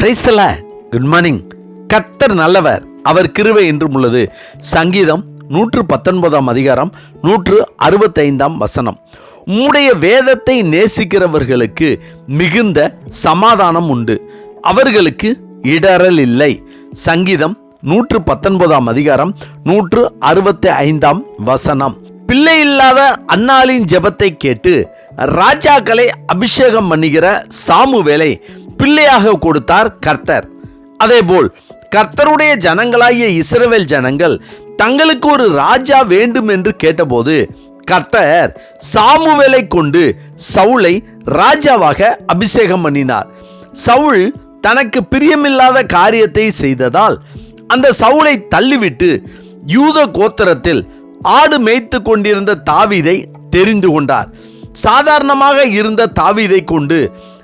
பிரைசல good morning கத்தர் நல்லவர் அவர் கிருவை என்றும் உள்ளது. சங்கீதம் நூற்று பத்தொன்பதாம் அதிகாரம் நூற்று அறுபத்தைந்தாம் வசனம். உம்முடைய வேதத்தை நேசிக்கிறவர்களுக்கு மிகுந்த சமாதானம் உண்டு. அவர்களுக்கு இடறல் இல்லை. சங்கீதம் நூற்று பத்தொன்பதாம் அதிகாரம் நூற்று அறுபத்தி ஐந்தாம் வசனம். பிள்ளை இல்லாத அன்னாளின் ஜெபத்தை கேட்டு ராஜாக்களை அபிஷேகம் பண்ணுகிற சாமுவேலை பிள்ளையாக கொடுத்தார் கர்த்தர். அதேபோல் கர்த்தருடைய ஜனங்களாகிய இஸ்ரவேல் ஜனங்கள் தங்களுக்கு ஒரு ராஜா வேண்டும் என்று கேட்டபோது கர்த்தர் சாமுவேலை கொண்டு சவுளை ராஜாவாக அபிஷேகம் பண்ணினார். சவுல் தனக்கு பிரியமில்லாத காரியத்தை செய்ததால் அந்த சவுளை தள்ளிவிட்டு யூத கோத்திரத்தில் ஆடு மேய்த்து கொண்டிருந்த தாவீதை தெரிந்து கொண்டார். சாதாரணமாக இருந்த தாவீதை கொண்டு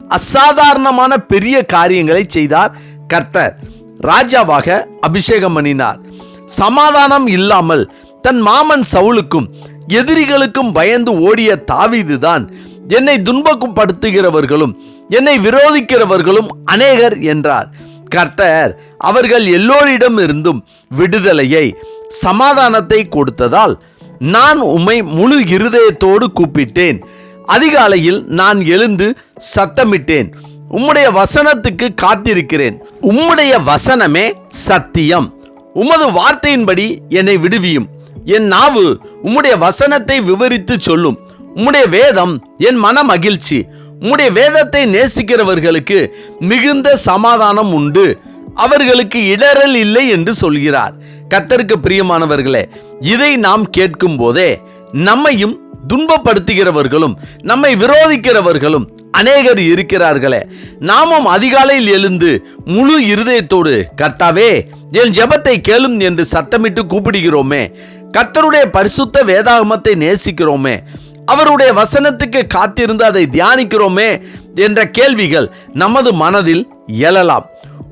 அசாதாரணமான பெரிய காரியங்களை செய்தார் கர்த்தர். ராஜாவாக அபிஷேகம் பண்ணினார். சமாதானம் இல்லாமல் தன் மாமன் சவுலுக்கும் எதிரிகளுக்கும் பயந்து ஓடிய தாவிதுதான் என்னை துன்பப்படுத்துகிறவர்களும் என்னை விரோதிக்கிறவர்களும் அநேகர் என்றார். கர்த்தர் அவர்கள் எல்லோரிடம் இருந்தும் விடுதலையை சமாதானத்தை கொடுத்ததால் நான் உம்மை முழு இருதயத்தோடு கூப்பிட்டேன். அதிகாலையில் நான் எழுந்து சத்தமிட்டேன். உம்முடைய வசனத்துக்கு காத்திருக்கிறேன். உம்முடைய வசனமே சத்தியம். உமது வார்த்தையின்படி என்னை விடுவியும். என் நாவு உம்முடைய வசனத்தை விவரித்து சொல்லும். உம்முடைய வேதம் என் மன மகிழ்ச்சி உம்முடைய வேதத்தை நேசிக்கிறவர்களுக்கு மிகுந்த சமாதானம் உண்டு. அவர்களுக்கு இடரல் இல்லை என்று சொல்கிறார். கத்தருக்கு பிரியமானவர்களே இதை நாம் கேட்கும் போதே நம்மையும் துன்பப்படுத்துகிறவர்களும் நம்மை விரோதிக்கிறவர்களும் அநேகர் இருக்கிறார்களே. நாமும் அதிகாலையில் எழுந்து முழு இருதயத்தோடு கர்த்தாவே என் ஜெபத்தை கேளும் என்று சத்தமிட்டு கூப்பிடுகிறோமே. கர்த்தருடைய பரிசுத்த வேதாகமத்தை நேசிக்கிறோமே. அவருடைய வசனத்துக்கு காத்திருந்து அதை தியானிக்கிறோமே என்ற கேள்விகள் நமது மனதில் எழலாம்.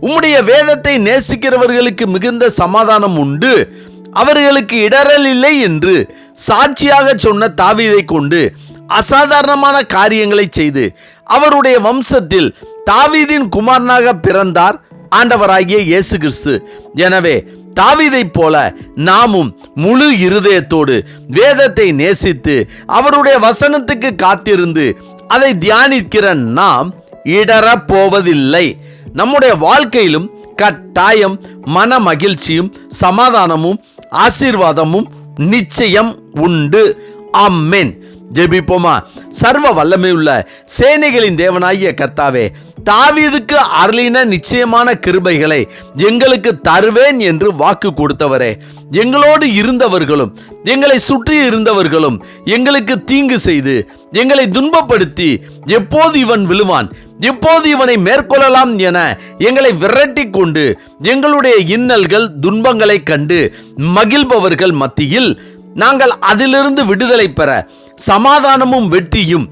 உம்முடைய வேதத்தை நேசிக்கிறவர்களுக்கு மிகுந்த சமாதானம் உண்டு. அவர்களுக்கு இடரல் இல்லை என்று சாட்சியாக சொன்ன தாவீதை கொண்டு அசாதாரணமான காரியங்களை செய்து அவருடைய வம்சத்தில் தாவீதின் குமாரனாக பிறந்தார் ஆண்டவராகிய இயேசு கிறிஸ்து. எனவே தாவீதைப் போல நாமும் முழு இருதயத்தோடு வேதத்தை நேசித்து அவருடைய வசனத்துக்கு காத்திருந்து அதை தியானிக்கிற நாம் இடறப் போவதில்லை நம்முடைய வாழ்க்கையிலும் கட்டாயம் மன மகிழ்ச்சியும் சமாதானமும் ஆசீர்வாதமும் நிச்சயம் உண்டு. அம்மேன் ஜெபிப்போமா? சர்வ வல்லமையுள்ள சேனைகளின் தேவனாகிய கர்த்தாவே தாவீதுக்கு அருளின நிச்சயமான கிருபைகளை எங்களுக்கு தருவேன் என்று வாக்கு கொடுத்தவரே. எங்களோடு இருந்தவர்களும் எங்களை சுற்றி இருந்தவர்களும் எங்களுக்கு தீங்கு செய்து எங்களை துன்பப்படுத்தி எப்போது இவன் விழுவான் எப்போது இவனை மேற்கொள்ளலாம் என எங்களை விரட்டி கொண்டு எங்களுடைய இன்னல்கள் துன்பங்களை கண்டு மகிழ்பவர்கள் மத்தியில் நாங்கள் அதிலிருந்து விடுதலை பெற சமாதானமும் வெற்றியும்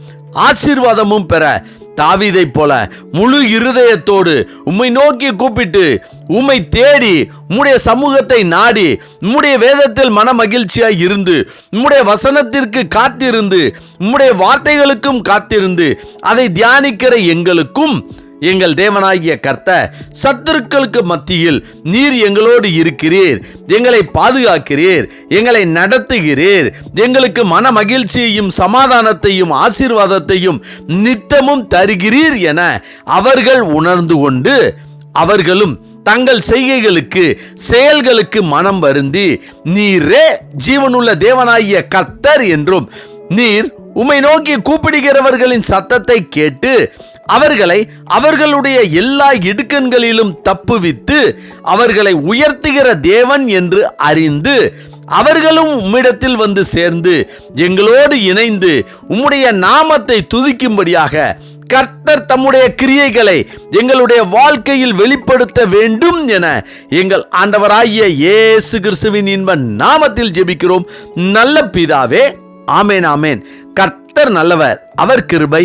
ஆசீர்வாதமும் பெற தாவீதைப் போல முழு இருதயத்தோடு உம்மை நோக்கி கூப்பிட்டு உம்மை தேடி உம்முடைய சமூகத்தை நாடி உம்முடைய வேதத்தில் மன மகிழ்ச்சியாய் இருந்து உம்முடைய வசனத்திற்கு காத்திருந்து உம்முடைய வார்த்தைகளுக்கும் காத்திருந்து அதை தியானிக்கிற எங்களுக்கும் எங்கள் தேவனாகிய கர்த்த சத்துருக்களுக்கு மத்தியில் நீர் எங்களோடு இருக்கிறீர். எங்களை பாதுகாக்கிறீர். எங்களை நடத்துகிறீர். எங்களுக்கு மன மகிழ்ச்சியையும் சமாதானத்தையும் ஆசீர்வாதத்தையும் நித்தமும் தருகிறீர் என அவர்கள் உணர்ந்து கொண்டு அவர்களும் தங்கள் செய்கைகளுக்கு செயல்களுக்கு மனம் வருந்தி நீரே ஜீவனுள்ள தேவனாகிய கர்த்தர் என்றும் நீர் உம்மை நோக்கி கூப்பிடுகிறவர்களின் சத்தத்தை கேட்டு அவர்களை அவர்களுடைய எல்லா இடுக்கண்களிலும் தப்புவித்து அவர்களை உயர்த்துகிற தேவன் என்று அறிந்து அவர்களும் உம்மிடத்தில் வந்து சேர்ந்து எங்களோடு இணைந்து உம்முடைய நாமத்தை துதிக்கும்படியாக கர்த்தர் தம்முடைய கிரியைகளை எங்களுடைய வாழ்க்கையில் வெளிப்படுத்த வேண்டும் என எங்கள் ஆண்டவராகிய இயேசு கிறிஸ்துவின் இன்ப நாமத்தில் ஜெபிக்கிறோம். நல்ல பிதாவே ஆமேன் ஆமேன். கர்த்தர் நல்லவர் அவர் கிருபை